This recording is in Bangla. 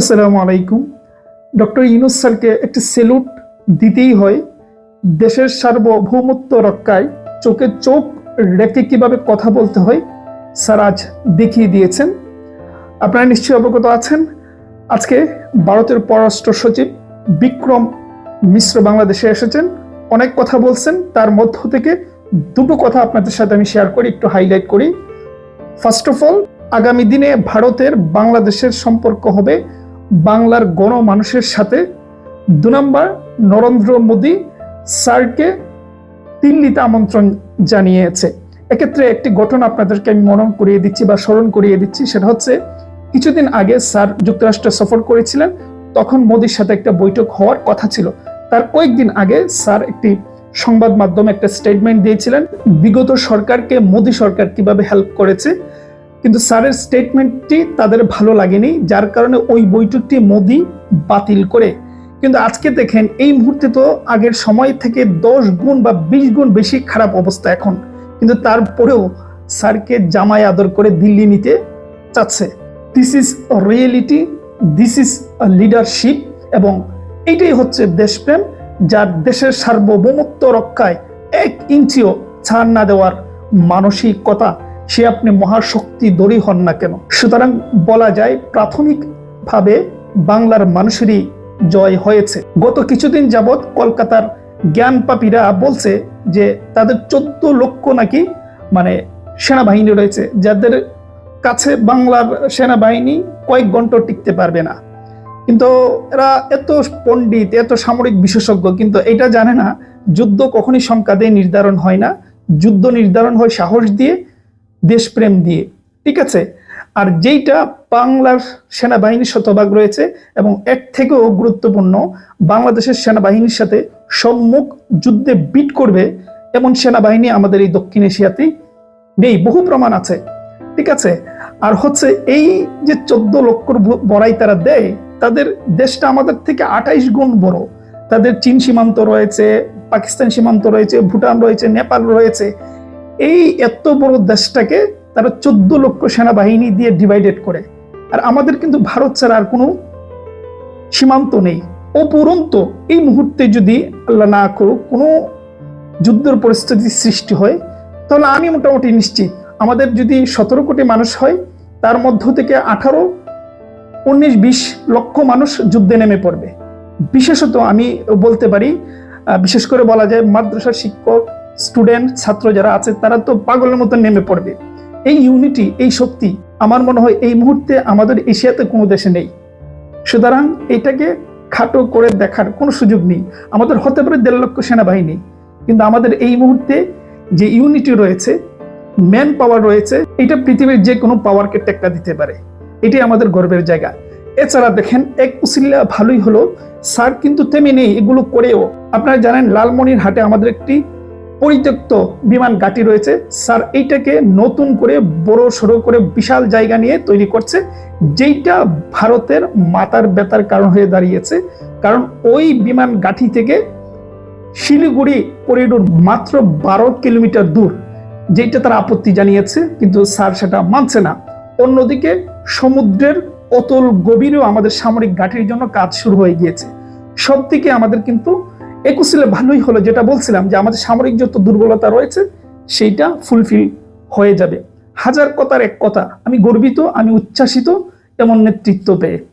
আসসালামু আলাইকুম। ডক্টর ইউনুস স্যারকে একটি সেলুট দিতেই হয়। দেশের সার্বভৌমত্ব রক্ষায় চোখে চোখ রেখে কীভাবে কথা বলতে হয়, স্যার আজ দেখিয়ে দিয়েছেন। আপনারা নিশ্চয়ই অবগত আছেন। আজকে ভারতের পররাষ্ট্র সচিব বিক্রম মিশ্র বাংলাদেশে এসেছেন। অনেক কথা বলছেন। তার মধ্য থেকে দুটো কথা আপনাদের সাথে আমি শেয়ার করি, একটু হাইলাইট করি। ফার্স্ট অফ অল আগামী দিনে ভারতের বাংলাদেশের সম্পর্ক হবে বাংলার গণমানুষের সাথে। দু নম্বর, নরেন্দ্র মোদী স্যারকে দিল্লিতে আমন্ত্রণ জানিয়েছে। এক্ষেত্রে একটি ঘটনা আপনাদেরকে আমি মনন করিয়ে দিচ্ছি বা স্মরণ করিয়ে দিচ্ছি, সেটা হচ্ছে কিছুদিন আগে স্যার যুক্তরাষ্ট্র সফর করেছিলেন, তখন মোদির সাথে একটা বৈঠক হওয়ার কথা ছিল। তার কয়েকদিন আগে স্যার একটি সংবাদ মাধ্যমে একটা স্টেটমেন্ট দিয়েছিলেন, বিগত সরকারকে, মোদী সরকার কীভাবে হেল্প করেছে কিন্তু স্যারের স্টেটমেন্টটি তাদের ভালো লাগেনি, যার কারণে ওই বৈঠকটি মোদি বাতিল করে। কিন্তু আজকে দেখেন, এই মুহূর্তে তো আগের সময় থেকে দশ গুণ বা বিশ গুণ বেশি খারাপ অবস্থা এখন। কিন্তু তারপরেও স্যারকে জামাই আদর করে দিল্লি নিতে চাচ্ছে। This is reality this is leadership এবং এইটাই হচ্ছে দেশপ্রেম, যার দেশের সার্বভৌমত্ব রক্ষায় এক ইঞ্চিও ছাড় না দেওয়ার মানসিকতা। সে আপনি মহাশক্তি দড়ি হন না কেন? সুতরাং বলা যায় প্রাথমিকভাবে বাংলার মানুষেরই জয় হয়েছে। গত কিছুদিন যাবৎ কলকাতার জ্ঞান পাপীরা বলছে যে তাদের চোদ্দ লক্ষ নাকি মানে সেনাবাহিনী রয়েছে। যাদের কাছে বাংলার সেনাবাহিনী কয়েক ঘণ্টা টিকতে পারবে না। কিন্তু এরা এত পণ্ডিত, এত সামরিক বিশেষজ্ঞ, কিন্তু এটা জানে না, যুদ্ধ কখনই সংখ্যা দিয়ে নির্ধারণ হয় না। যুদ্ধ নির্ধারণ হয় সাহস দিয়ে দেশপ্রেম দিয়ে, ঠিক আছে? আর যেইটা বাংলার সেনাবাহিনীর শতভাগ রয়েছে এবং এর থেকেও গুরুত্বপূর্ণ, বাংলাদেশের সেনাবাহিনীর সাথে সম্মুখ যুদ্ধে বিট করবে এমন সেনাবাহিনী আমাদের এই দক্ষিণ এশিয়াতেই নেই, বহু প্রমাণ আছে, ঠিক আছে? আর হচ্ছে এই যে চোদ্দ লক্ষর বড়াই তারা দেয়, তাদের দেশটা আমাদের থেকে আঠাইশ গুণ বড়। তাদের চীন সীমান্ত রয়েছে, পাকিস্তান সীমান্ত রয়েছে, ভুটান রয়েছে, নেপাল রয়েছে এই এত বড় দেশটাকে তারা চোদ্দ লক্ষ সেনাবাহিনী দিয়ে ডিভাইডেড করে। আর আমাদের কিন্তু ভারত ছাড়া আর কোনো সীমান্ত নেই। অপুরন্ত এই মুহূর্তে যদি আল্লাহ না করুক, কোনো যুদ্ধের পরিস্থিতি সৃষ্টি হয়, তাহলে আমি মোটামুটি নিশ্চিত আমাদের যদি সতেরো কোটি মানুষ হয়, তার মধ্য থেকে আঠারো, উনিশ, বিশ লক্ষ মানুষ যুদ্ধে নেমে পড়বে। বিশেষত আমি বলতে পারি বিশেষ করে বলা যায় মাদ্রাসার শিক্ষক স্টুডেন্ট, ছাত্র যারা আছে, তারা তো পাগলের মতো নেমে পড়বে। এই ইউনিটি এই শক্তি আমার মনে হয় এই মুহূর্তে আমাদের এশিয়াতে কোনো দেশে নেই। সুতরাং এটাকে খাটো করে দেখার কোনো সুযোগ নেই। আমাদের হতে পারে দেড় লক্ষ সেনাবাহিনী, কিন্তু আমাদের এই মুহূর্তে যে ইউনিটি রয়েছে ম্যান পাওয়ার রয়েছে, এটা পৃথিবীর যে কোনো পাওয়ারকে টেক্কা দিতে পারে। এটাই আমাদের গর্বের জায়গা। এছাড়া দেখেন, এক উসিল্লা ভালোই হলো, স্যার কিন্তু থেমে নেই এগুলো করেও। আপনারা জানেন লালমনির হাটে আমাদের একটি পরিত্যক্ত বিমান ঘাঁটি রয়েছে। স্যার, এইটাকে নতুন করে, বড় সড়ো করে, বিশাল জায়গা নিয়ে তৈরি করছে, যেইটা ভারতের মাতার ব্যথার কারণ হয়ে দাঁড়িয়েছে। কারণ ওই বিমান ঘাঁটি থেকে শিলিগুড়ি করিডোর মাত্র বারো কিলোমিটার দূর যেটা তারা আপত্তি জানিয়েছে, কিন্তু স্যার সেটা মানছে না। অন্যদিকে সমুদ্রের অতল গভীরেও আমাদের সামরিক ঘাটির জন্য কাজ শুরু হয়ে গিয়েছে। সব আমাদের কিন্তু একুশিলে ভালোই হলো, যেটা বলছিলাম যে আমাদের সামরিক যত দুর্বলতা রয়েছে, সেইটা ফুলফিল হয়ে যাবে। হাজার কথার এক কথা, আমি গর্বিত, আমি উচ্ছ্বাসিত, এমন নেতৃত্ব পেয়ে।